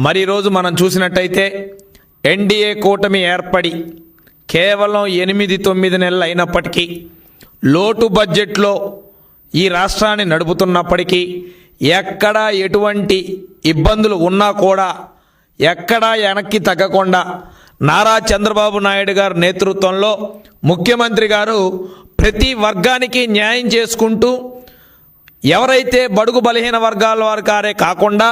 మరి ఈరోజు మనం చూసినట్టయితే ఎన్డీఏ కూటమి ఏర్పడి కేవలం ఎనిమిది తొమ్మిది నెలలు అయినప్పటికీ లోటు బడ్జెట్లో ఈ రాష్ట్రాన్ని నడుపుతున్నప్పటికీ ఎక్కడా ఎటువంటి ఇబ్బందులు ఉన్నా కూడా ఎక్కడా వెనక్కి తగ్గకుండా నారా చంద్రబాబు నాయుడు గారి నేతృత్వంలో ముఖ్యమంత్రి గారు ప్రతి వర్గానికి న్యాయం చేసుకుంటూ ఎవరైతే బడుగు బలహీన వర్గాల వారి కారే కాకుండా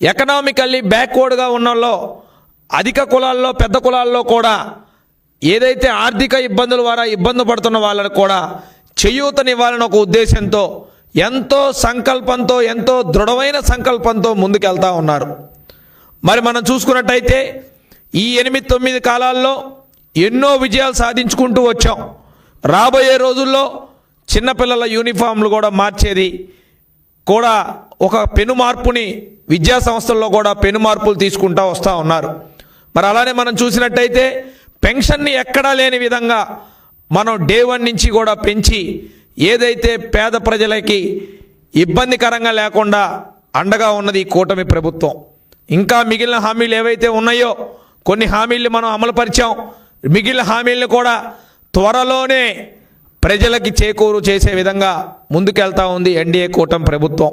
ఎకనామికల్లీ బ్యాక్వర్డ్గా ఉన్నలో అధిక కులాల్లో పెద్ద కులాల్లో కూడా ఏదైతే ఆర్థిక ఇబ్బందుల ద్వారా ఇబ్బంది పడుతున్న వాళ్ళని కూడా చేయూతనివ్వాలని ఒక ఉద్దేశంతో ఎంతో సంకల్పంతో ఎంతో దృఢమైన సంకల్పంతో ముందుకెళ్తా ఉన్నారు. మరి మనం చూసుకున్నట్టయితే ఈ ఎనిమిది తొమ్మిది కాలాల్లో ఎన్నో విజయాలు సాధించుకుంటూ వచ్చాం. రాబోయే రోజుల్లో చిన్నపిల్లల యూనిఫామ్లు కూడా మార్చేది కూడా ఒక పెను మార్పుని విద్యా సంస్థల్లో కూడా పెను మార్పులు తీసుకుంటా వస్తూ ఉన్నారు. మరి అలానే మనం చూసినట్టయితే పెన్షన్ని ఎక్కడా లేని విధంగా మనం డే వన్ నుంచి కూడా పెంచి ఏదైతే పేద ప్రజలకి ఇబ్బందికరంగా లేకుండా అండగా ఉన్నది ఈ కూటమి ప్రభుత్వం. ఇంకా మిగిలిన హామీలు ఏవైతే ఉన్నాయో కొన్ని హామీలు మనం అమలుపరిచాం. మిగిలిన హామీలను కూడా త్వరలోనే ప్రజలకి చేకూరు చేసే విధంగా ముందుకెళ్తా ఉంది ఎన్డీఏ కూటమి ప్రభుత్వం.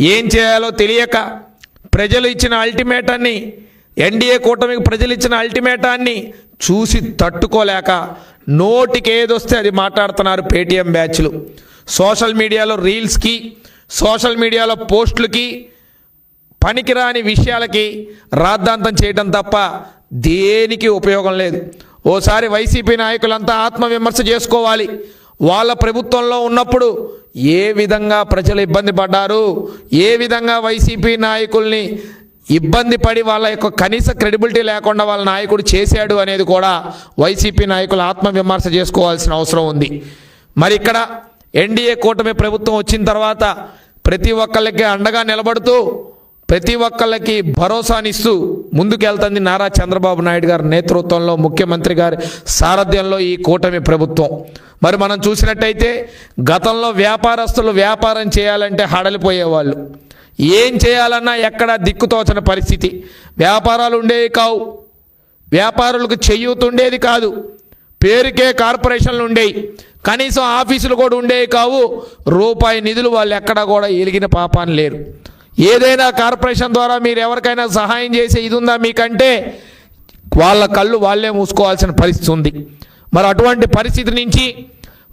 ఏం చేయాలో తెలియక ప్రజలు ఇచ్చిన అల్టిమేటాన్ని ఎన్డీఏ కూటమికి ప్రజలు ఇచ్చిన అల్టిమేటాన్ని చూసి తట్టుకోలేక నోటికి ఏదొస్తే అది మాట్లాడుతున్నారు పేటీఎం బ్యాచ్లు. సోషల్ మీడియాలో రీల్స్కి సోషల్ మీడియాలో పోస్టులకి పనికిరాని విషయాలకి రాద్ధాంతం చేయడం తప్ప దేనికి ఉపయోగం లేదు. ఓసారి వైసీపీ నాయకులంతా ఆత్మవిమర్శ చేసుకోవాలి. వాళ్ళ ప్రభుత్వంలో ఉన్నప్పుడు ఏ విధంగా ప్రజలు ఇబ్బంది పడ్డారు ఏ విధంగా వైసీపీ నాయకుల్ని ఇబ్బంది పడి వాళ్ళ యొక్క కనీస క్రెడిబిలిటీ లేకుండా వాళ్ళ నాయకుడు చేశాడు అనేది కూడా వైసీపీ నాయకులు ఆత్మవిమర్శ చేసుకోవాల్సిన అవసరం ఉంది. మరి ఇక్కడ ఎన్డీఏ కూటమి ప్రభుత్వం వచ్చిన తర్వాత ప్రతి ఒక్కళ్ళకి అండగా నిలబడుతూ ప్రతి ఒక్కళ్ళకి భరోసానిస్తూ ముందుకెళ్తుంది నారా చంద్రబాబు నాయుడు గారి నేతృత్వంలో ముఖ్యమంత్రి గారి సారథ్యంలో ఈ కూటమి ప్రభుత్వం. మరి మనం చూసినట్టయితే గతంలో వ్యాపారస్తులు వ్యాపారం చేయాలంటే హడలిపోయేవాళ్ళు. ఏం చేయాలన్నా ఎక్కడ దిక్కుతోచని పరిస్థితి. వ్యాపారాలు ఉండేవి కావు. వ్యాపారులకు చెయ్యూతుండేది కాదు. పేరుకే కార్పొరేషన్లు ఉండేవి కనీసం ఆఫీసులు కూడా ఉండేవి కావు. రూపాయి నిధులు వాళ్ళు ఎక్కడా కూడా ఎలిగిన పాపాన్ని లేరు. ఏదైనా కార్పొరేషన్ ద్వారా మీరు ఎవరికైనా సహాయం చేసే ఇది ఉందా మీకంటే వాళ్ళ కళ్ళు వాళ్ళే మూసుకోవాల్సిన పరిస్థితి ఉంది. మరి అటువంటి పరిస్థితి నుంచి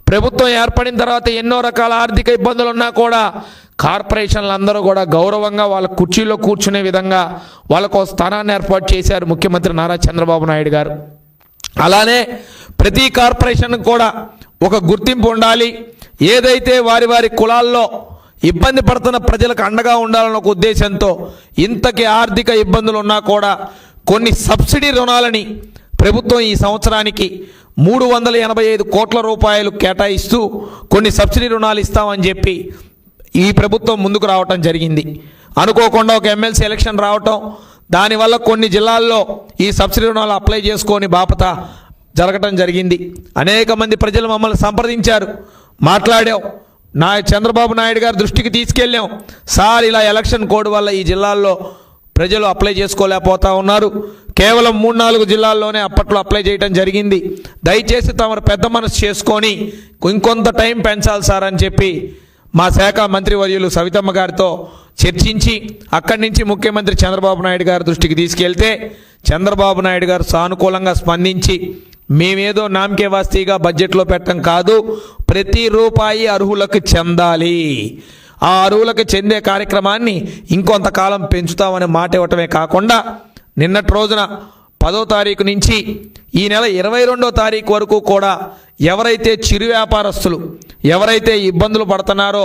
ప్రభుత్వం ఏర్పడిన తర్వాత ఎన్నో రకాల ఆర్థిక ఇబ్బందులు ఉన్నా కూడా కార్పొరేషన్లు అందరూ కూడా గౌరవంగా వాళ్ళ కుర్చీలో కూర్చునే విధంగా వాళ్ళకు స్థానాన్ని ఏర్పాటు చేశారు ముఖ్యమంత్రి నారా చంద్రబాబు నాయుడు గారు. అలానే ప్రతి కార్పొరేషన్కు కూడా ఒక గుర్తింపు ఉండాలి. ఏదైతే వారి వారి కులాల్లో ఇబ్బంది పడుతున్న ప్రజలకు అండగా ఉండాలన్న ఒక ఉద్దేశంతో ఇంతకి ఆర్థిక ఇబ్బందులు ఉన్నా కూడా కొన్ని సబ్సిడీ రుణాలని ప్రభుత్వం ఈ సంవత్సరానికి మూడు వందల ఎనభై ఐదు కోట్ల రూపాయలు కేటాయిస్తూ కొన్ని సబ్సిడీ రుణాలు ఇస్తామని చెప్పి ఈ ప్రభుత్వం ముందుకు రావటం జరిగింది. అనుకోకుండా ఒక ఎమ్మెల్సీ ఎలక్షన్ రావటం దానివల్ల కొన్ని జిల్లాల్లో ఈ సబ్సిడీ రుణాలు అప్లై చేసుకొని బాపత జరగటం జరిగింది. అనేక మంది ప్రజలు మమ్మల్ని సంప్రదించారు. మాట్లాడాం. నా చంద్రబాబు నాయుడు గారి దృష్టికి తీసుకెళ్ళాం. సార్ ఇలా ఎలక్షన్ కోడ్ వల్ల ఈ జిల్లాల్లో ప్రజలు అప్లై చేసుకోలేకపోతా ఉన్నారు. కేవలం మూడు నాలుగు జిల్లాల్లోనే అప్పట్లో అప్లై చేయడం జరిగింది. దయచేసి తమరు పెద్ద మనసు చేసుకొని ఇంకొంత టైం పెంచాలి సార్ అని చెప్పి మా శాఖ మంత్రివర్యులు సవితమ్మ గారితో చర్చించి అక్కడి నుంచి ముఖ్యమంత్రి చంద్రబాబు నాయుడు గారి దృష్టికి తీసుకెళ్తే చంద్రబాబు నాయుడు గారు సానుకూలంగా స్పందించి మేమేదో నామకే వాస్తీగా బడ్జెట్లో పెట్టడం కాదు ప్రతి రూపాయి అర్హులకు చెందాలి. ఆ అరువులకు చెందే కార్యక్రమాన్ని ఇంకొంతకాలం పెంచుతామని మాట ఇవ్వటమే కాకుండా నిన్నటి రోజున పదో తారీఖు నుంచి ఈ నెల ఇరవై రెండో తారీఖు వరకు కూడా ఎవరైతే చిరు వ్యాపారస్తులు ఎవరైతే ఇబ్బందులు పడుతున్నారో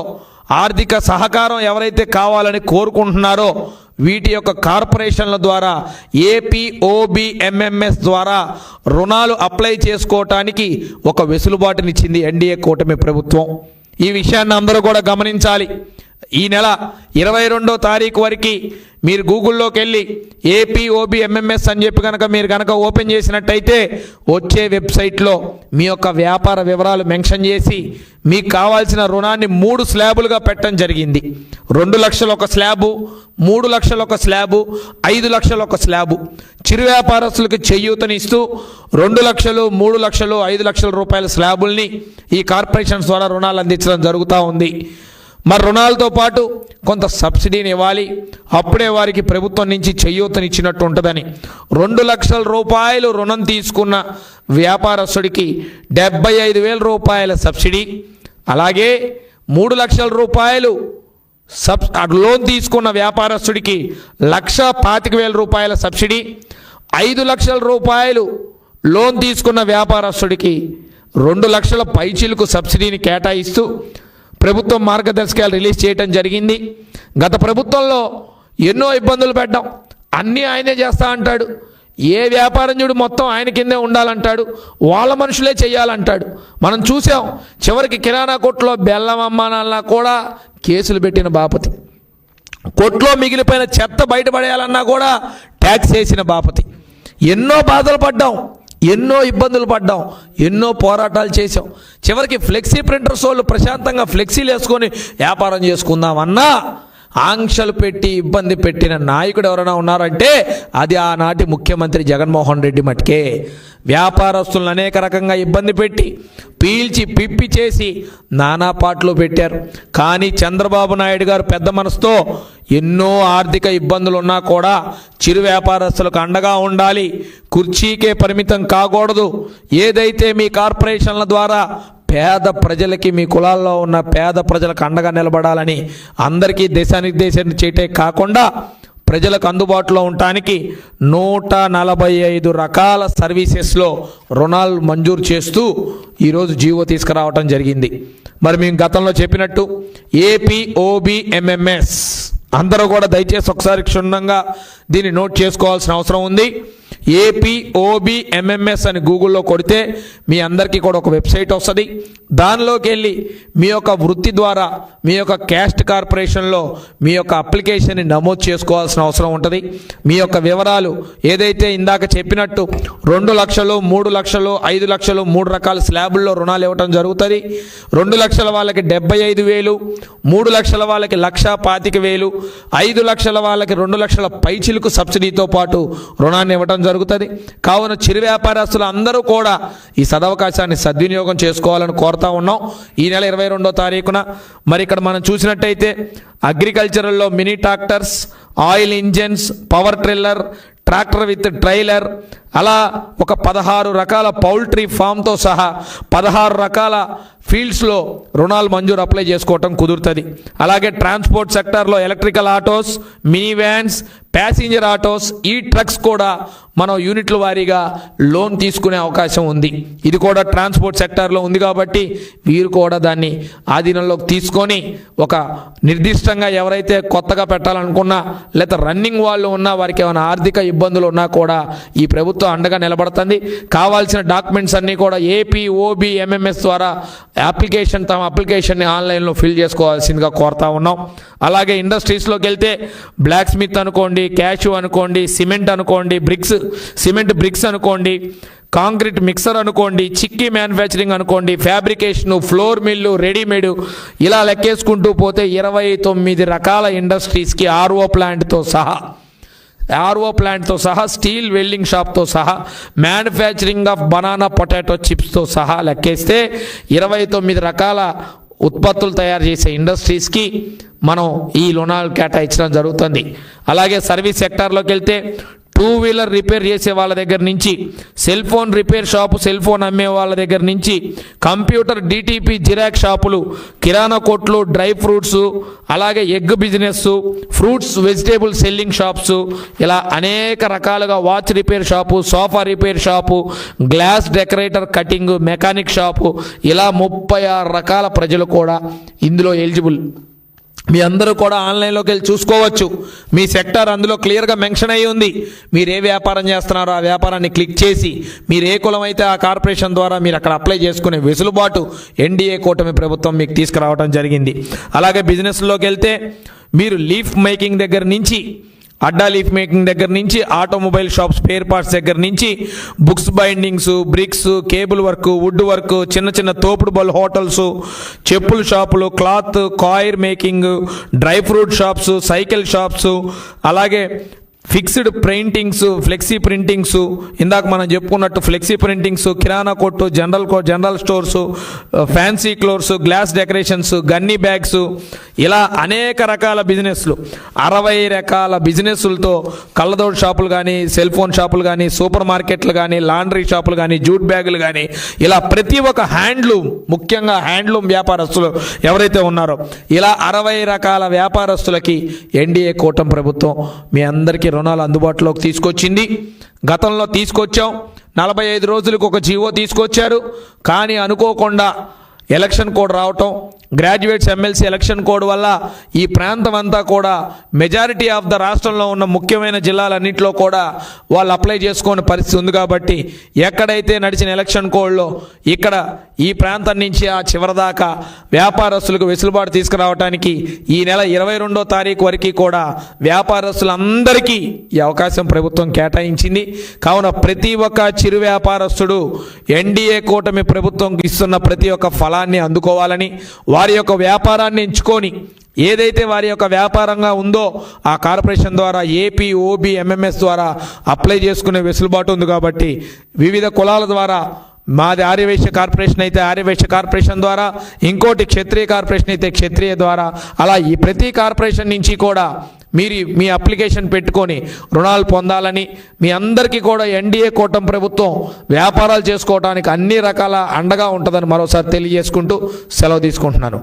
ఆర్థిక సహకారం ఎవరైతే కావాలని కోరుకుంటున్నారో వీటి యొక్క కార్పొరేషన్ల ద్వారా ఏపీఓబిఎంఎంఎస్ ద్వారా రుణాలు అప్లై చేసుకోవటానికి ఒక వెసులుబాటునిచ్చింది ఎన్డీఏ కూటమి ప్రభుత్వం. ఈ విషయాన్ని అందరూ కూడా గమనించాలి. ఈ నెల ఇరవై రెండో తారీఖు వరకు మీరు గూగుల్లోకి వెళ్ళి ఏపీఓబి ఎంఎంఎస్ అని చెప్పి కనుక మీరు కనుక ఓపెన్ చేసినట్టయితే వచ్చే వెబ్సైట్లో మీ యొక్క వ్యాపార వివరాలు మెన్షన్ చేసి మీకు కావాల్సిన రుణాన్ని మూడు స్లాబులుగా పెట్టడం జరిగింది. రెండు లక్షలు ఒక స్లాబు మూడు లక్షల ఒక స్లాబు ఐదు లక్షల ఒక స్లాబు. చిరు వ్యాపారస్తులకు చేయూతనిస్తూ రెండు లక్షలు మూడు లక్షలు ఐదు లక్షల రూపాయల స్లాబుల్ని ఈ కార్పొరేషన్స్ ద్వారా రుణాలు అందించడం జరుగుతూ ఉంది. మరి రుణాలతో పాటు కొంత సబ్సిడీని ఇవ్వాలి. అప్పుడే వారికి ప్రభుత్వం నుంచి చేయూతనిచ్చినట్టు ఉంటుందని. రెండు లక్షల రూపాయలు రుణం తీసుకున్న వ్యాపారస్తుడికి డెబ్బై ఐదు వేల రూపాయల సబ్సిడీ. అలాగే మూడు లక్షల రూపాయలు సబ్ లోన్ తీసుకున్న వ్యాపారస్తుడికి లక్ష పాతిక వేల రూపాయల సబ్సిడీ. ఐదు లక్షల రూపాయలు లోన్ తీసుకున్న వ్యాపారస్తుడికి రెండు లక్షల పైచీలకు సబ్సిడీని కేటాయిస్తూ ప్రభుత్వం మార్గదర్శకాలు రిలీజ్ చేయటం జరిగింది. గత ప్రభుత్వంలో ఎన్నో ఇబ్బందులు పెట్టాం అన్నీ ఆయనే చేస్తా అంటాడు. ఏ వ్యాపారం చూడు మొత్తం ఆయన కిందే ఉండాలంటాడు. వాళ్ళ మనుషులే చేయాలంటాడు. మనం చూసాం చివరికి కిరాణా కొట్లో బెల్లం అమ్మానాలన్నా కూడా కేసులు పెట్టిన బాపతి. కొట్లో మిగిలిపోయిన చెత్త బయటపడేయాలన్నా కూడా ట్యాక్స్ వేసిన బాపతి. ఎన్నో బాధలు పడ్డాం. ఎన్నో ఇబ్బందులు పడ్డాం ఎన్నో పోరాటాలు చేసాం చివరికి ఫ్లెక్సీ ప్రింటర్స్ వాళ్ళు ప్రశాంతంగా ఫ్లెక్సీలు వేసుకొని వ్యాపారం చేసుకుందామన్నా ఆంక్షలు పెట్టి ఇబ్బంది పెట్టిన నాయకుడు ఎవరైనా ఉన్నారంటే అది ఆనాటి ముఖ్యమంత్రి జగన్మోహన్ రెడ్డి మటుకే. వ్యాపారస్తులను అనేక రకంగా ఇబ్బంది పెట్టి పీల్చి పిప్పి చేసి నానా పాటలు పెట్టారు. కానీ చంద్రబాబు నాయుడు గారు పెద్ద మనసుతో ఎన్నో ఆర్థిక ఇబ్బందులు ఉన్నా కూడా చిరు వ్యాపారస్తులకు అండగా ఉండాలి. కుర్చీకే పరిమితం కాకూడదు. ఏదైతే మీ కార్పొరేషన్ల ద్వారా పేద ప్రజలకి మీ కులాల్లో ఉన్న పేద ప్రజలకు అండగా నిలబడాలని అందరికీ దేశానిర్దేశం చేయటే కాకుండా ప్రజలకు అందుబాటులో ఉండటానికి నూట నలభై ఐదు రకాల సర్వీసెస్లో రుణాలు మంజూరు చేస్తూ ఈరోజు జీవో తీసుకురావటం జరిగింది. మరి మేము గతంలో చెప్పినట్టు ఏపీఓబిఎంఎంఎస్ అందరూ కూడా దయచేసి ఒకసారి క్షుణ్ణంగా దీన్ని నోట్ చేసుకోవాల్సిన అవసరం ఉంది. ఏపీఓబి ఎంఎంఎస్ అని గూగుల్లో కొడితే మీ అందరికీ కూడా ఒక వెబ్సైట్ వస్తుంది. దానిలోకి వెళ్ళి మీ యొక్క వృత్తి ద్వారా మీ యొక్క క్యాస్ట్ కార్పొరేషన్లో మీ యొక్క అప్లికేషన్ని నమోదు చేసుకోవాల్సిన అవసరం ఉంటుంది. మీ యొక్క వివరాలు ఏదైతే ఇందాక చెప్పినట్టు రెండు లక్షలు మూడు లక్షలు ఐదు లక్షలు మూడు రకాల స్లాబుల్లో రుణాలు ఇవ్వటం జరుగుతుంది. రెండు లక్షల వాళ్ళకి డెబ్బై ఐదు వేలు మూడు లక్షల వాళ్ళకి లక్ష పాతిక వేలు ఐదు లక్షల వాళ్ళకి రెండు లక్షల పైచిలకు సబ్సిడీతో పాటు రుణాన్ని ఇవ్వటం జరుగుతుంది. కావున చిరు వ్యాపారస్తులు అందరూ కూడా ఈ సదవకాశాన్ని సద్వినియోగం చేసుకోవాలని కోరుతా ఉన్నాం. ఈ నెల ఇరవై రెండో తారీఖున మరి ఇక్కడ మనం చూసినట్టయితే అగ్రికల్చరల్లో mini tractors oil engines power tiller tractor with trailer అలా ఒక పదహారు రకాల పౌల్ట్రీ ఫామ్తో సహా పదహారు రకాల ఫీల్డ్స్లో రుణాలు మంజూరు అప్లై చేసుకోవటం కుదురుతుంది. అలాగే ట్రాన్స్పోర్ట్ సెక్టార్లో electrical autos mini vans passenger autos E trucks కూడా మనం యూనిట్ల వారీగా లోన్ తీసుకునే అవకాశం ఉంది. ఇది కూడా ట్రాన్స్పోర్ట్ సెక్టార్లో ఉంది కాబట్టి వీరు కూడా దాన్ని ఆధీనంలోకి తీసుకొని ఒక నిర్దిష్టంగా ఎవరైతే కొత్తగా పెట్టాలనుకున్నా లేదా రన్నింగ్ వాళ్ళు ఉన్నా వారికి ఏమైనా ఆర్థిక ఇబ్బందులు ఉన్నా కూడా ఈ ప్రభుత్వం అండగా నిలబడుతుంది. కావాల్సిన డాక్యుమెంట్స్ అన్నీ కూడా ఏపీ ఓబీ ఎంఎంఎస్ ద్వారా అప్లికేషన్ తమ అప్లికేషన్ని ఆన్లైన్లో ఫిల్ చేసుకోవాల్సిందిగా కోరుతా ఉన్నాం. అలాగే ఇండస్ట్రీస్లోకి వెళ్తే బ్లాక్ స్మిత్ అనుకోండి క్యాషు అనుకోండి సిమెంట్ అనుకోండి బ్రిక్స్ సిమెంట్ బ్రిక్స్ అనుకోండి కాంక్రీట్ మిక్సర్ అనుకోండి చిక్కీ మ్యానుఫ్యాక్చరింగ్ అనుకోండి ఫ్యాబ్రికేషను ఫ్లోర్ మిల్లు రెడీమేడ్ ఇలా లెక్కేసుకుంటూ పోతే ఇరవై తొమ్మిది రకాల ఇండస్ట్రీస్కి ఆర్ఓ ప్లాంట్తో సహా ఆర్ఓ ప్లాంట్తో సహా స్టీల్ వెల్డింగ్ షాప్తో సహా మ్యానుఫ్యాక్చరింగ్ ఆఫ్ బనానా పొటాటో చిప్స్తో సహా లెక్కేస్తే ఇరవై తొమ్మిది రకాల ఉత్పత్తులు తయారు చేసే ఇండస్ట్రీస్కి మనం ఈ రుణాలు కేటాయించడం జరుగుతుంది. అలాగే సర్వీస్ సెక్టార్లోకి వెళ్తే టూ వీలర్ రిపేర్ చేసే వాళ్ళ దగ్గర నుంచి cell phone repair shop cell phone అమ్మే వాళ్ళ దగ్గర నుంచి కంప్యూటర్ డిటిపి జిరాక్స్ షాపులు కిరాణా కొట్లు డ్రై ఫ్రూట్స్ అలాగే egg business fruits vegetable selling shops ఇలా అనేక రకాలుగా watch repair shop sofa repair shop glass decorator cutting mechanic shop ఇలా ముప్పై ఆరు రకాల ప్రజలు కూడా ఇందులో ఎలిజిబుల్. మీ అందరూ కూడా ఆన్లైన్లోకి వెళ్ళి చూసుకోవచ్చు. మీ సెక్టర్ అందులో క్లియర్గా మెన్షన్ అయ్యి ఉంది. మీరు ఏ వ్యాపారం చేస్తున్నారో ఆ వ్యాపారాన్ని క్లిక్ చేసి మీరు ఏ కులం అయితే ఆ కార్పొరేషన్ ద్వారా మీరు అక్కడ అప్లై చేసుకునే వెసులుబాటు ఎన్డీఏ కూటమి ప్రభుత్వం మీకు తీసుకురావడం జరిగింది. అలాగే బిజినెస్లోకి వెళ్తే మీరు లీఫ్ మేకింగ్ దగ్గర నుంచి అడ్డా లీఫ్ మేకింగ్ దగ్గర నుంచి ఆటోమొబైల్ షాప్ స్పేర్ పార్ట్స్ దగ్గర నుంచి books bindings bricks cable work wood work చిన్న చిన్న తోపుడు బల్ హోటల్స్ చెప్పుల షాపులు cloth coir making dry fruit shops cycle shops అలాగే ఫిక్స్డ్ ప్రింటింగ్స్ ఫ్లెక్సీ ప్రింటింగ్స్ ఇందాక మనం చెప్పుకున్నట్టు ఫ్లెక్సీ ప్రింటింగ్స్ కిరాణా కొట్టు జనరల్ కో జనరల్ స్టోర్స్ ఫ్యాన్సీ క్లోర్స్ గ్లాస్ డెకరేషన్స్ గన్నీ బ్యాగ్స్ ఇలా అనేక రకాల బిజినెస్లు అరవై రకాల బిజినెస్లతో కళ్ళదోడు షాపులు కానీ సెల్ ఫోన్ షాపులు కానీ సూపర్ మార్కెట్లు కానీ లాండ్రీ షాపులు కానీ జూట్ బ్యాగులు కానీ ఇలా ప్రతి ఒక్క హ్యాండ్లూమ్ ముఖ్యంగా హ్యాండ్లూమ్ వ్యాపారస్తులు ఎవరైతే ఉన్నారో ఇలా అరవై రకాల వ్యాపారస్తులకి ఎన్డీఏ కూటమి ప్రభుత్వం మీ అందరికీ రుణాలు అందుబాటులోకి తీసుకొచ్చింది. గతంలో తీసుకొచ్చాం. నలభై ఐదు రోజులకు ఒక జీవో తీసుకొచ్చారు. కానీ అనుకోకుండా ఎలక్షన్ కోడ్ రావటం గ్రాడ్యుయేట్స్ ఎమ్మెల్సీ ఎలక్షన్ కోడ్ వల్ల ఈ ప్రాంతం అంతా కూడా మెజారిటీ ఆఫ్ ద రాష్ట్రంలో ఉన్న ముఖ్యమైన జిల్లాలన్నింటిలో కూడా వాళ్ళు అప్లై చేసుకునే పరిస్థితి ఉంది కాబట్టి ఎక్కడైతే నడిచిన ఎలక్షన్ కోడ్లో ఇక్కడ ఈ ప్రాంతం నుంచి ఆ చివరిదాకా వ్యాపారస్తులకు వెసులుబాటు తీసుకురావడానికి ఈ నెల ఇరవై రెండో తారీఖు వరకు కూడా వ్యాపారస్తులందరికీ ఈ అవకాశం ప్రభుత్వం కేటాయించింది. కావున ప్రతి ఒక్క చిరు వ్యాపారస్తుడు ఎన్డీఏ కూటమి ప్రభుత్వం ఇస్తున్న ప్రతి ఒక్క ఫల ఫలాన్ని అందుకోవాలని వారి యొక్క వ్యాపారాన్ని ఎంచుకొని ఏదైతే వారి యొక్క వ్యాపారంగా ఉందో ఆ కార్పొరేషన్ ద్వారా ఏపీ ఓబీ ఎంఎంఎస్ ద్వారా అప్లై చేసుకునే వెసులుబాటు ఉంది కాబట్టి వివిధ కులాల ద్వారా మాది ఆర్యవేశ్య కార్పొరేషన్ అయితే ఆర్యవేశ్య కార్పొరేషన్ ద్వారా ఇంకోటి క్షత్రియ కార్పొరేషన్ అయితే క్షత్రియ ద్వారా అలా ఈ ప్రతి కార్పొరేషన్ నుంచి కూడా మీరు మీ అప్లికేషన్ పెట్టుకొని రుణాలు పొందాలని మీ అందరికీ కూడా ఎన్డీఏ కూటమి ప్రభుత్వం వ్యాపారాలు చేసుకోవడానికి అన్ని రకాల అండగా ఉంటుందని మరోసారి తెలియజేసుకుంటూ సెలవు తీసుకుంటున్నాను.